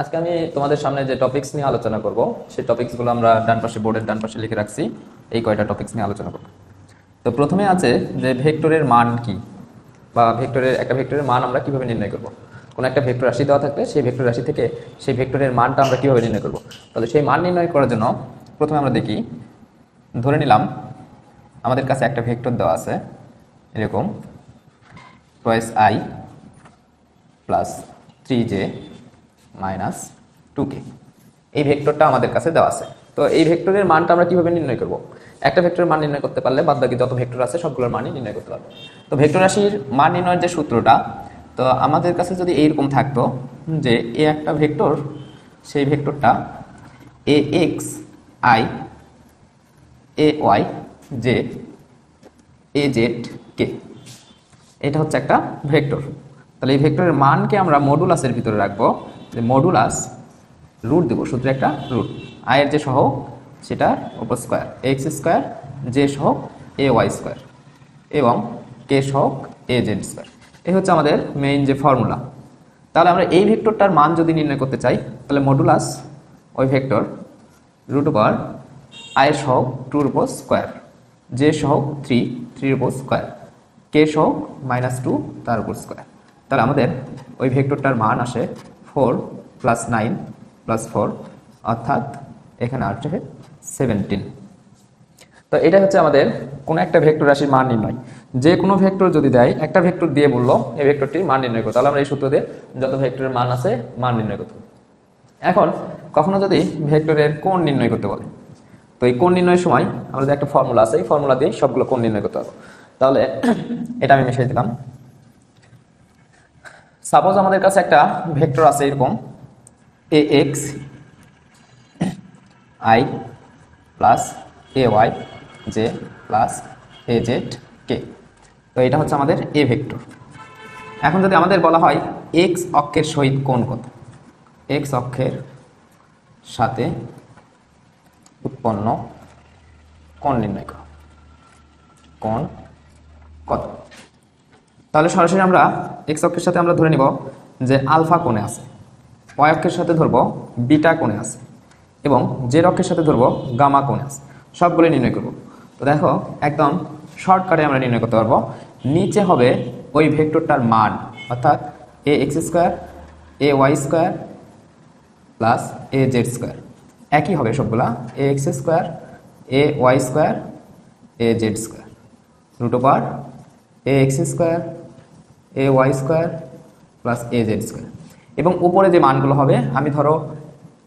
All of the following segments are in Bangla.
আজকে আমি তোমাদের সামনে যে টপিকস নিয়ে আলোচনা করব, সেই টপিকসগুলো আমরা ডান পাশে বোর্ডের ডান পাশে লিখে রাখছি। এই কয়টা টপিকস নিয়ে আলোচনা করব। তো প্রথমে আছে যে ভেক্টরের মান কি, বা ভেক্টরের, একটা ভেক্টরের মান আমরা কীভাবে নির্ণয় করব? কোনো একটা ভেক্টর রাশি দেওয়া থাকলে সেই ভেক্টর রাশি থেকে সেই ভেক্টরের মানটা আমরা কীভাবে নির্ণয় করব? তাহলে সেই মান নির্ণয় করার জন্য প্রথমে আমরা দেখি, ধরে নিলাম আমাদের কাছে একটা ভেক্টর দেওয়া আছে, এরকম twice I plus three J minus two K এই ভেক্টরটা আমাদের কাছে দেওয়া আছে। তো এই ভেক্টরের মানটা আমরা কীভাবে নির্ণয় করব? একটা ভেক্টরের মান নির্ণয় করতে পারলে বাদ বাকি যত ভেক্টর আছে সবগুলোর মানই নির্ণয় করতে পারব। তো ভেক্টর রাশির মান নির্ণয়ের যে সূত্রটা, তো আমাদের কাছে যদি এইরকম থাকতো যে এ একটা ভেক্টর, সেই ভেক্টরটা A X I A Y J A Z K. এটা হচ্ছে একটা ভেক্টর। তাহলে এই ভেক্টরের মানকে আমরা মডুলাসের ভিতরে রাখব। মডুলাস রুট দেবো, সূত্রে একটা রুট আয়ের যে সহ সেটার উপর স্কোয়ার এক্স স্কোয়ার জে সহ এ ওয়াই স্কোয়ার এবং কে সহ এ জেড স্কোয়ার এই হচ্ছে আমাদের মেইন যে ফর্মুলা তাহলে আমরা এই ভেক্টরটার মান যদি নির্ণয় করতে চাই, তাহলে মডুলাস ওই ভেক্টর রুট ওভার আয়ের সহগ টুর উপর স্কোয়ার জে সহগ থ্রি থ্রির উপর স্কোয়ার কে সহগ মাইনাস টু তার উপর স্কোয়ার তাহলে আমাদের ওই ভেক্টরটার মান আসে four plus nine plus four, অর্থাৎ এখানে আসছে সেভেন্টিন। তো এটা হচ্ছে আমাদের কোনো একটা ভেক্টর রাশির মান নির্ণয়। যে কোনো ভেক্টর যদি দেয়, একটা ভেক্টর দিয়ে বলল এই ভেক্টরটির মান নির্ণয় করতে তাহলে আমরা এই সূত্র দিয়ে যত ভেক্টরের মান আছে, মান নির্ণয় করতে। এখন, কখনো যদি ভেক্টরের কোণ নির্ণয় করতে বলে, তো এই কোণ নির্ণয়ের সময় আমাদের একটা ফর্মুলা আছে। এই ফর্মুলা দিয়ে সবগুলো কোণ নির্ণয় করতে হবে। তাহলে, এটা আমি মিশিয়ে দিলাম। সাপোজ আমাদের কাছে একটা ভেক্টর আছে এরকম A X I plus A Y J plus A Z K তো এটা হচ্ছে আমাদের এ ভেক্টর। এখন যদি আমাদের বলা হয় এক্স অক্ষের সহিত কোণ কত? এক্স অক্ষের সাথে উৎপন্ন কোণ নির্ণয় করো। কোণ কত? তাহলে সরাসরি আমরা এক্স অক্ষের সাথে আমরা ধরে নিব যে আলফা কোণে আছে ওয়াই অক্ষের সাথে ধরবো বিটা কোণে আছে এবং জেড অক্ষের সাথে ধরবো গামা কোণে আছে সবগুলো নির্ণয় করব। তো দেখো, একদম শর্টকাটে আমরা নির্ণয় করতে পারব, নিচে হবে ওই ভেক্টরটার মান, অর্থাৎ A X square A Y square plus A Z square একই হবে সবগুলা A X square A Y square A Z square root over A X square A Y square plus A Z square এবং উপরে যে মানগুলো হবে, আমি ধরো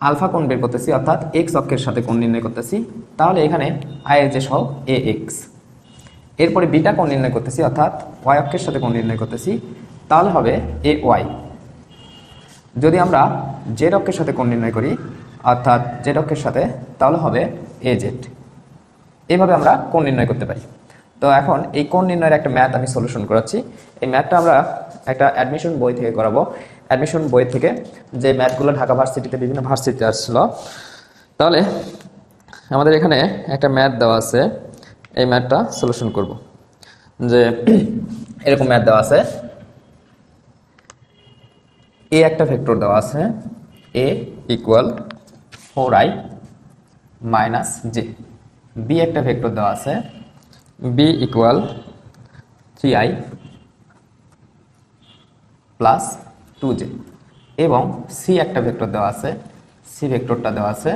আলফা কোণ বের করতেছি, অর্থাৎ এক্স অক্ষের সাথে কোণ নির্ণয় করতেছি, তাহলে এখানে আয়ের যে সহ এ এক্স এরপরে বিটা কোণ নির্ণয় করতেছি, অর্থাৎ ওয়াই অক্ষের সাথে কোণ নির্ণয় করতেছি, তাহলে হবে এ ওয়াই যদি আমরা জেড অক্ষের সাথে কোণ নির্ণয় করি, অর্থাৎ জেড অক্ষের সাথে, তাহলে হবে এ জেড এইভাবে আমরা কোণ নির্ণয় করতে পারি। তো এখন এই কোণ নির্ণয়ের একটা ম্যাথ আমি সলিউশন করাচ্ছি। এই ম্যাথটা আমরা একটা অ্যাডমিশন বই থেকে করাবো। অ্যাডমিশন বই থেকে যে ম্যাথগুলো ঢাকা ভার্সিটিতে বিভিন্ন ভার্সিটিতে আসছিল। তাহলে আমাদের এখানে একটা ম্যাথ দেওয়া আছে। এই ম্যাথটা সলিউশন করব। যে এরকম ম্যাথ দেওয়া আছে। এ একটা ভেক্টর দেওয়া আছে। A equal four I minus J B একটা ভেক্টর দেওয়া আছে। B equal three I plus two J এবং সি একটা ভেক্টর দেওয়া আছে সি ভেক্টরটা দেওয়া আছে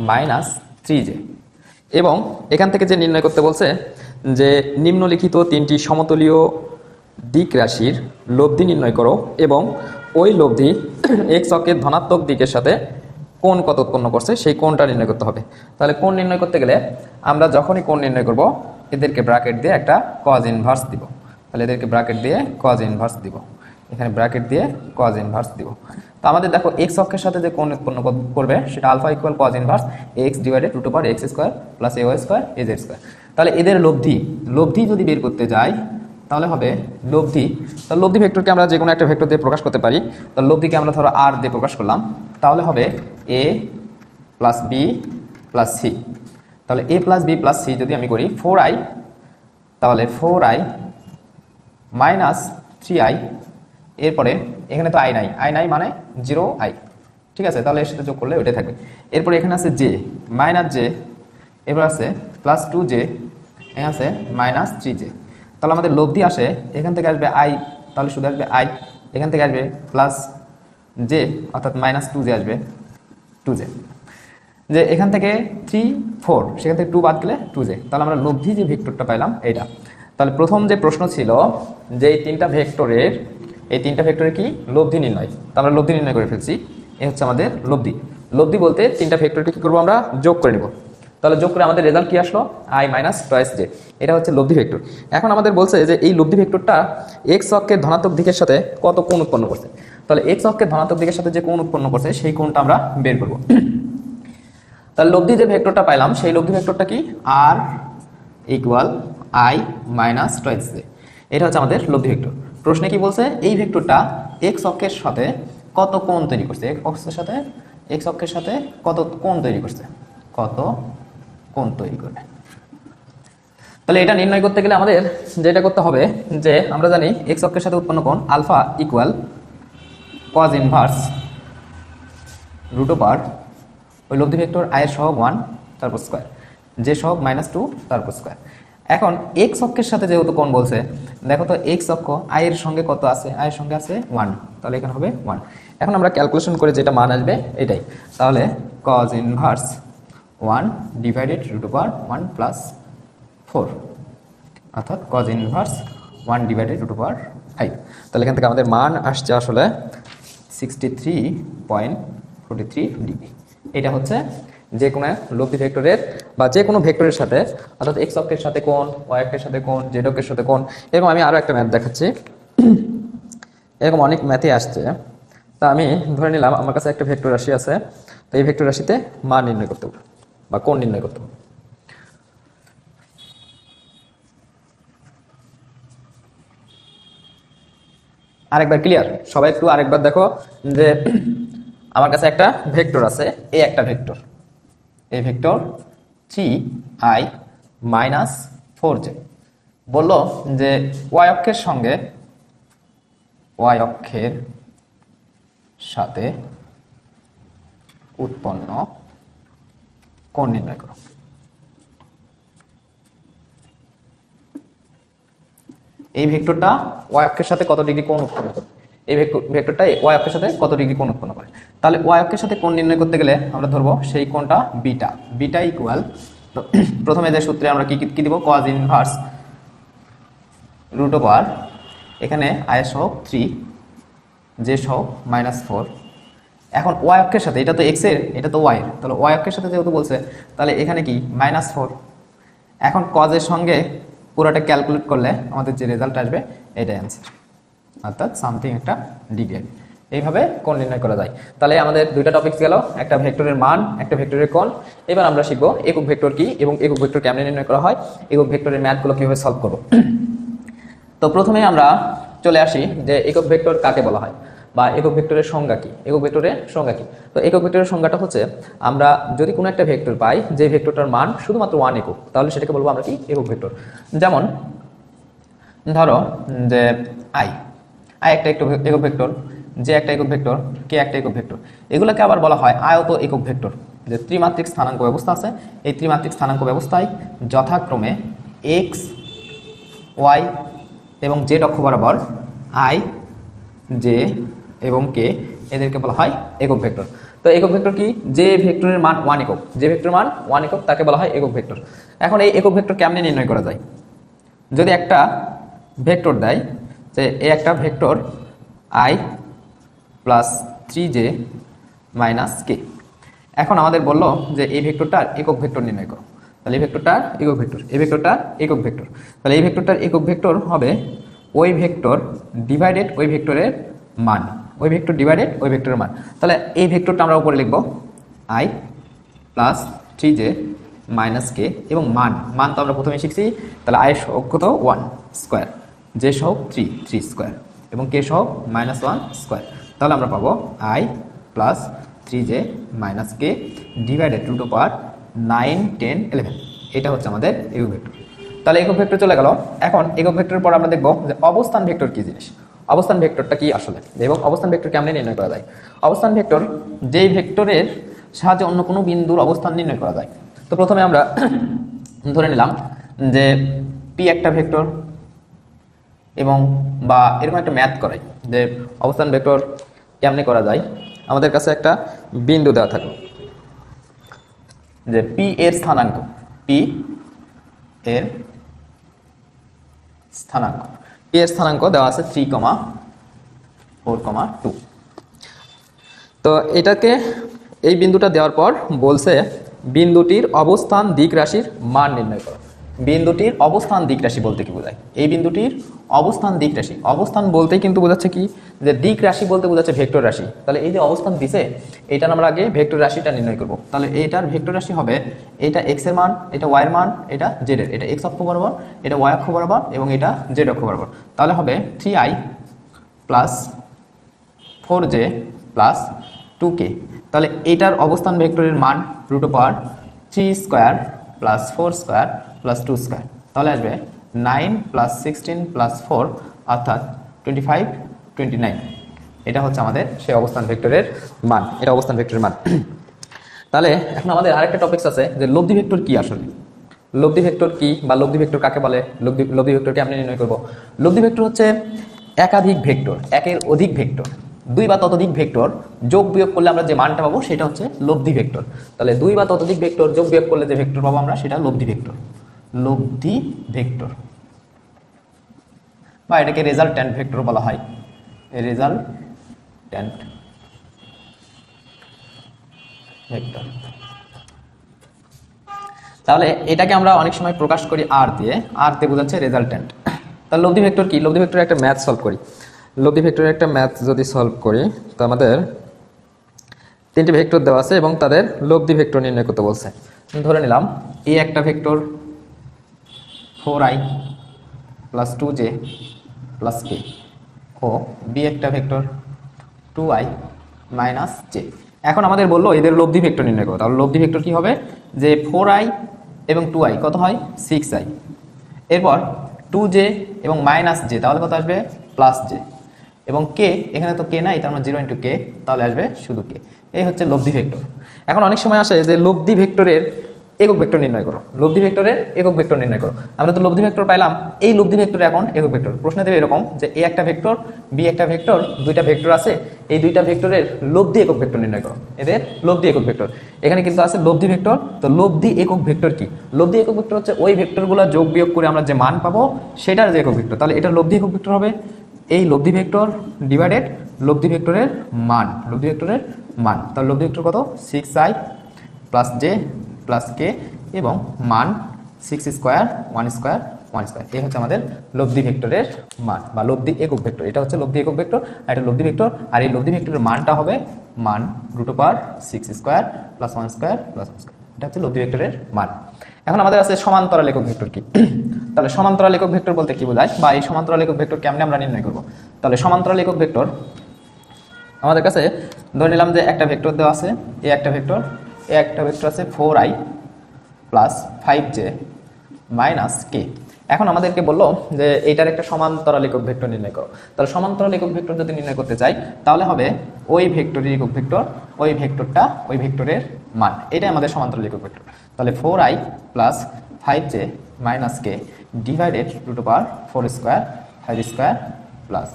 মাইনাস থ্রি জে এবং এখান থেকে যে নির্ণয় করতে বলছে যে নিম্নলিখিত তিনটি সমতলীয় দিক রাশির লব্ধি নির্ণয় করো এবং ওই লব্ধি এক্স অক্ষের ধনাত্মক দিকের সাথে কোণ কত উৎপন্ন করছে, সেই কোনটা নির্ণয় করতে হবে। তাহলে কোন নির্ণয় করতে গেলে আমরা যখনই কোন নির্ণয় করব, এদেরকে ব্র্যাকেট দিয়ে একটা কজ ইনভার্স দিব। তাহলে এদেরকে ব্র্যাকেট দিয়ে কজ ইনভার্স দিব। এখানে ব্র্যাকেট দিয়ে কজ ইনভার্স দিব। তো আমাদের দেখো এক্স অক্ষের সাথে যে কোণ উৎপন্ন করবে, সেটা alpha equal cos inverse X divided root over X square plus A Y square A Z square তাহলে এদের লব্ধি লব্ধি যদি বের করতে যাই তাহলে হবে লব্ধি। তো লব্ধি ভেক্টরকে আমরা যে কোনো একটা ভেক্টর দিয়ে প্রকাশ করতে পারি। তো লব্ধিকে আমরা ধরো আর দিয়ে প্রকাশ করলাম। তাহলে হবে A plus B plus C তাহলে A plus B plus C যদি আমি করি ফোর আই তাহলে four I minus three I এরপরে এখানে তো আই নাই। আই নাই মানে জিরো আই ঠিক আছে, তাহলে এর সাথে যোগ করলে ওইটাই থাকবে। এরপরে এখানে আছে জে মাইনাস জে এবার আছে প্লাস টু জে এখানে আছে মাইনাস থ্রি জে তাহলে আমাদের লব্ধি আসে, এখান থেকে আসবে আই তাহলে শুধু আসবে আই এখান থেকে আসবে প্লাস জে অর্থাৎ মাইনাস টু জে আসবে টু জে যে এখান থেকে থ্রি ফোর সেখান থেকে টু বাদ গেলে টু জে তাহলে আমরা লব্ধি যে ভেক্টরটা পাইলাম, এইটা। তাহলে প্রথম যে প্রশ্ন ছিল যে এই তিনটা ভেক্টরের, এই তিনটা ভেক্টরের কি? লব্ধি নির্ণয়। তো আমরা লব্ধি নির্ণয় করে ফেলছি। এ হচ্ছে আমাদের লব্ধি লব্ধি বলতে তিনটা ভেক্টরকে কী করব আমরা? যোগ করে নিব। তাহলে যোগ করে আমাদের রেজাল্ট কি আসলো? আই মাইনাস টয়েস জে এটা হচ্ছে লব্ধি ভেক্টর এখন আমাদের বলছে যে এই লব্ধি ভেক্টরটা এক্স অক্ষের ধনাত্মক দিকের সাথে কত কোণ উৎপন্ন করছে? তাহলে এক্স অক্ষের ধনাত্মক দিকের সাথে যে কোণ উৎপন্ন করছে, সেই কোণটা আমরা বের করব। তাহলে লব্ধি যে ভেক্টরটা পাইলাম, সেই লব্ধি ভেক্টরটা কি? R equal I minus twice J এটা হচ্ছে আমাদের লব্ধি ভেক্টর প্রশ্নে কি বলছে? এই ভেক্টরটা এক্স অক্ষের সাথে কত কোণ তৈরি করছে? এক্স অক্ষের সাথে এক্স অক্ষের সাথে কত কোণ তৈরি করছে? কত কোণ তৈরি করবে তাহলে এটা নির্ণয় করতে গেলে আমাদের যেটা করতে হবে, যে আমরা জানি এক্স অক্ষের সাথে উৎপন্ন কোণ alpha equal cos inverse root over ওই লব্ধি ভেক্টর আয়ের সহগ ওয়ান তারপর স্কোয়ার যে সহগ মাইনাস টু তারপর স্কোয়ার এখন এক্স অক্ষের সাথে যেহেতু কোণ বলছে, দেখো তো এক্স অক্ষ আয়ের সঙ্গে কত আছে? আয়ের সঙ্গে আছে ওয়ান তাহলে এখানে হবে ওয়ান এখন আমরা ক্যালকুলেশন করে যেটা মান আসবে এটাই। তাহলে cos inverse one divided root over one plus four অর্থাৎ cos inverse one divided root over five তাহলে এখান থেকে আমাদের মান আসছে আসলে sixty three point forty three degree এটা হচ্ছে যে কোনো লব্ধি ভেক্টরের বা যে কোনো ভেক্টরের সাথে, অর্থাৎ এক্স অক্ষের সাথে কোন ওয়াই অক্ষের সাথে কোন জেড অক্ষের সাথে কোন এরকম আমি আরও একটা ম্যাথ দেখাচ্ছি। এরকম অনেক ম্যাথই আসছে। তা আমি ধরে নিলাম আমার কাছে একটা ভেক্টর রাশি আছে, তো এই ভেক্টর রাশিতে মান নির্ণয় করতে হবে। বা কোন নির্ণয় করতে হবে? আরেকবার ক্লিয়ার সবাই একটু আরেকবার দেখো যে আমার কাছে একটা ভেক্টর আছে এই একটা ভেক্টর। এই vector three I minus four J বলল যে ওয়াই অক্ষের সঙ্গে ওয়াই অক্ষের সাথে উৎপন্ন কোণ নির্ণয় করো। এই ভেক্টরটা ওয়াই অক্ষের সাথে কত ডিগ্রি কোণ উৎপন্ন করে? এই ভেক্টর- ভেক্টরটা ওয়াই অক্ষের সাথে কত ডিগ্রি কোণ উৎপন্ন করে? তাহলে ওয়াই অক্ষের সাথে কোণ নির্ণয় করতে গেলে আমরা ধরবো সেই কোণটা বিটা। বিটা ইকুয়াল প্রথমে যে সূত্রে আমরা কি, কি- দিব? কজ ইনভার্স রুট ওভার এখানে আয়ের সহগ থ্রি যে সহগ মাইনাস ফোর এখন ওয়াই অক্ষের সাথে, এটা তো এক্সের, এটা তো ওয়াই তাহলে ওয়াই অক্ষের সাথে যেহেতু বলছে, তাহলে এখানে কি? মাইনাস ফোর এখন কজের সঙ্গে পুরোটা ক্যালকুলেট করলে আমাদের যে রেজাল্ট আসবে, এটাই অ্যান্সার অর্থাৎ সামথিং একটা ডিগ্রেড এইভাবে কোণ নির্ণয় করা যায়। তাহলে আমাদের দুইটা টপিকস গেল, একটা ভেক্টরের মান, একটা ভেক্টরের কোণ। এবার আমরা শিখব একক ভেক্টর কি এবং একক ভেক্টর কেমনে নির্ণয় করা হয়, একক ভেক্টরের ম্যাথগুলো কীভাবে সলভ করব। তো প্রথমে আমরা চলে আসি যে একক ভেক্টর কাকে বলা হয়। বা একক ভেক্টরের সংজ্ঞা কি? একক ভেক্টরের সংজ্ঞা কি? তো একক ভেক্টরের সংজ্ঞাটা হচ্ছে, আমরা যদি কোনো একটা ভেক্টর পাই, যে ভেক্টরটার মান শুধুমাত্র ওয়ান একক, তাহলে সেটাকে বলব আমরা কি? একক ভেক্টর। যেমন, ধরো যে আই আই একটা একটু একক ভেক্টর যে একটা একক ভেক্টর কে একটা একক ভেক্টর। এগুলোকে আবার বলা হয় আয়ত একক ভেক্টর। যে ত্রিমাত্রিক স্থানাঙ্ক ব্যবস্থা আছে, এই ত্রিমাত্রিক স্থানাঙ্ক ব্যবস্থায় যথাক্রমে এক্স ওয়াই এবং জেড অক্ষ বরাবর আই জে এবং কে? এদেরকে বলা হয় একক ভেক্টর। তো একক ভেক্টর কি? যে ভেক্টরের মান ওয়ান একক। যে ভেক্টরের মান ওয়ান একক, তাকে বলা হয় একক ভেক্টর। এখন এই একক ভেক্টর কেমনে নির্ণয় করা যায়? যদি একটা ভেক্টর দেয়, যে এ একটা vector I plus three J minus K এখন আমাদের বলল যে এই ভেক্টরটার একক ভেক্টর নির্ণয় করো। তাহলে এই ভেক্টরটার একক ভেক্টর। এই ভেক্টরটার একক ভেক্টর। তাহলে এই ভেক্টরটার একক ভেক্টর হবে ওই ভেক্টর ডিভাইডেড ওই ভেক্টরের মান। ওই ভেক্টর ডিভাইডেড ওই ভেক্টরের মান। তাহলে এই ভেক্টরটা আমরা উপরে লিখব। I plus three J minus K এবং মান। মান তো আমরা প্রথমে শিখছি। তাহলে আই সহগ কত? ওয়ান স্কোয়ার জে সহগ থ্রি থ্রি স্কোয়ার এবং কে সহগ মাইনাস ওয়ান স্কোয়ার তাহলে আমরা পাবো I plus three J minus K divided two two power nine ten eleven এটা হচ্ছে আমাদের একক ভেক্টর। তাহলে একক ভেক্টর চলে গেল। এখন একক ভেক্টরের পর আমরা দেখব যে অবস্থান ভেক্টর কী জিনিস। অবস্থান ভেক্টরটা কি আসলে? এবং অবস্থান ভেক্টর কেমনে নির্ণয় করা যায়? অবস্থান ভেক্টর যেই ভেক্টরের সাহায্যে অন্য কোনো বিন্দুর অবস্থান নির্ণয় করা যায়। তো প্রথমে আমরা ধরে নিলাম যে পি একটা ভেক্টর এবং বা এরকম একটা ম্যাথ করাই যে অবস্থান ভেক্টর কেমনে করা যায়। আমাদের কাছে একটা বিন্দু দেওয়া থাকল। যে পি এর স্থানাঙ্ক পি এর স্থানাঙ্ক। পি এর স্থানাঙ্ক দেওয়া আছে three comma four comma two তো এটাকে এই বিন্দুটা দেওয়ার পর বলছে বিন্দুটির অবস্থান দিক রাশির মান নির্ণয় করো। বিন্দুটির অবস্থান দিক রাশি বলতে কি বোঝায়? এই বিন্দুটির অবস্থান দিক রাশি। অবস্থান বলতে কিন্তু বোঝাচ্ছে কি? যে দিক রাশি বলতে বোঝাচ্ছে ভেক্টর রাশি। তাহলে এই যে অবস্থান দিছে এটার আমরা আগে ভেক্টর রাশিটা নির্ণয় করব। তাহলে এটার ভেক্টর রাশি হবে, এটা এক্সের মান, এটা ওয়াই এর মান, এটা জেড এর। এটা এক্স অক্ষ বরাবর, এটা ওয়াই অক্ষ বরাবর, এবং এটা জেড অক্ষ বরাবর। তাহলে হবে three I plus four J plus two K তাহলে এটার অবস্থান ভেক্টরের মান root power three square plus four square plus two square তাহলে আসবে nine plus sixteen plus four অর্থাৎ টোয়েন্টি ফাইভ টোয়েন্টি নাইন এটা হচ্ছে আমাদের সেই অবস্থান ভেক্টরের মান, এটা অবস্থান ভেক্টরের মান। তাহলে এখন আমাদের আরেকটা টপিকস আছে যে লব্ধি ভেক্টর কি আসলে? লব্ধি ভেক্টর কি বা লব্ধি ভেক্টর কাকে বলে? লব্ধি লব্ধি ভেক্টরকে আমরা নির্ণয় করব। লব্ধি ভেক্টর হচ্ছে একাধিক ভেক্টর, একের অধিক ভেক্টর। দুই বা ততোধিক ভেক্টর যোগ বিয়োগ করলে আমরা যে মানটা পাবো সেটা হচ্ছে লব্ধি ভেক্টর। তাহলে দুই বা ততোধিক ভেক্টর যোগ বিয়োগ করলে যে ভেক্টর পাবো আমরা সেটা লব্ধি ভেক্টর। লব্ধি ভেক্টর। বা এটাকে রেজাল্ট্যান্ট ভেক্টর বলা হয়। Resultant vector. তাহলে এটাকে আমরা অনেক সময় প্রকাশ করি আর দিয়ে। আর দিয়ে বোঝাচ্ছে রেজাল্ট্যান্ট। তাহলে লব্ধি ভেক্টর কি? লব্ধি ভেক্টর একটা ম্যাথ সলভ করি। লব্ধি ভেক্টরের একটা ম্যাথ যদি সলভ করি, তো আমাদের তিনটি ভেক্টর দেওয়া আছে এবং তাদের লব্ধি ভেক্টর নির্ণয় করতে বলছে। ধরে নিলাম, এ একটা vector four I plus two J plus K, O B একটা vector two I minus J. এখন আমাদের বলল এদের লব্ধি ভেক্টর নির্ণয় করো। তাহলে লব্ধি ভেক্টর কি হবে? যে ফোর আই এবং টু আই, কত হয়? Six I. এরপর টু জে এবং মাইনাস জে, তাহলে কত আসবে? Plus J. এবং কে এখানে তো কে নাই, তার মানে জিরো ইন্টু কে তাহলে আসবে শুধু কে এই হচ্ছে লব্ধি ভেক্টর। এখন অনেক সময় আসে যে লব্ধি ভেক্টরের একক ভেক্টর নির্ণয় করো। লব্ধি ভেক্টরের একক ভেক্টর নির্ণয় করো। আমরা তো লব্ধি ভেক্টর পাইলাম, এই লব্ধি ভেক্টর এখন একক ভেক্টর। প্রশ্ন দেবে এরকম যে এ একটা ভেক্টর বি একটা ভেক্টর, দুইটা ভেক্টর আছে, এই দুইটা ভেক্টরের লব্ধি একক ভেক্টর নির্ণয় করো। এদের লব্ধি একক ভেক্টর। এখানে কিন্তু আছে লব্ধি ভেক্টর, তো লব্ধি একক ভেক্টর কি? লব্ধি একক ভেক্টর হচ্ছে ওই ভেক্টরগুলো যোগ বিয়োগ করে আমরা যে মান পাবো, সেটার যে একক ভেক্টর। তাহলে এটা লব্ধি একক ভেক্টর হবে। এই লব্ধি ভেক্টর ডিভাইডেড লব্ধি ভেক্টরের মান, লব্ধি ভেক্টরের মান। তাহলে লব্ধি ভেক্টর কত? Six I plus J plus K এবং মান six square one square one square এই হচ্ছে আমাদের লব্ধি ভেক্টরের মান বা লব্ধি একক ভেক্টর। এটা হচ্ছে লব্ধি একক ভেক্টর আর এটা লব্ধি ভেক্টর। আর এই লব্ধি ভেক্টরের মানটা হবে মান root per six square plus one square plus one square এটা হচ্ছে লব্ধি ভেক্টরের মান। এখন আমাদের আছে সমান্তরাল একক ভেক্টর কি? তাহলে সমান্তরাল একক ভেক্টর বলতে কি বোঝায়? বা এই সমান্তরাল একক ভেক্টর কেমনে আমরা নির্ণয় করব? তাহলে সমান্তরাল একক ভেক্টর, আমাদের কাছে ধরে নিলাম যে একটা ভেক্টর দেওয়া আছে, এ একটা ভেক্টর, এ একটা ভেক্টর আছে four I plus five J minus K. এখন আমাদেরকে বলল যে এইটার একটা সমান্তরাল একক ভেক্টর নির্ণয় করো। তাহলে সমান্তরাল একক ভেক্টর যদি নির্ণয় করতে চাই, তাহলে হবে ওই ভেক্টরের একক ভেক্টর, ওই ভেক্টরটা ওই ভেক্টরের মান। এটাই আমাদের সমান্তরাল একক ভেক্টর। তাহলে four I plus five J minus K. Divided root per four square five square plus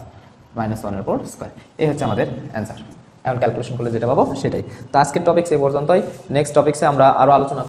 minus ওয়ানের ফোর স্কোয়ার এই হচ্ছে আমাদের অ্যান্সার এখন ক্যালকুলেশন করলে যেটা পাবো সেটাই। তো আজকের টপিক্স এই পর্যন্তই। নেক্সট টপিক্সে আমরা আরও আলোচনা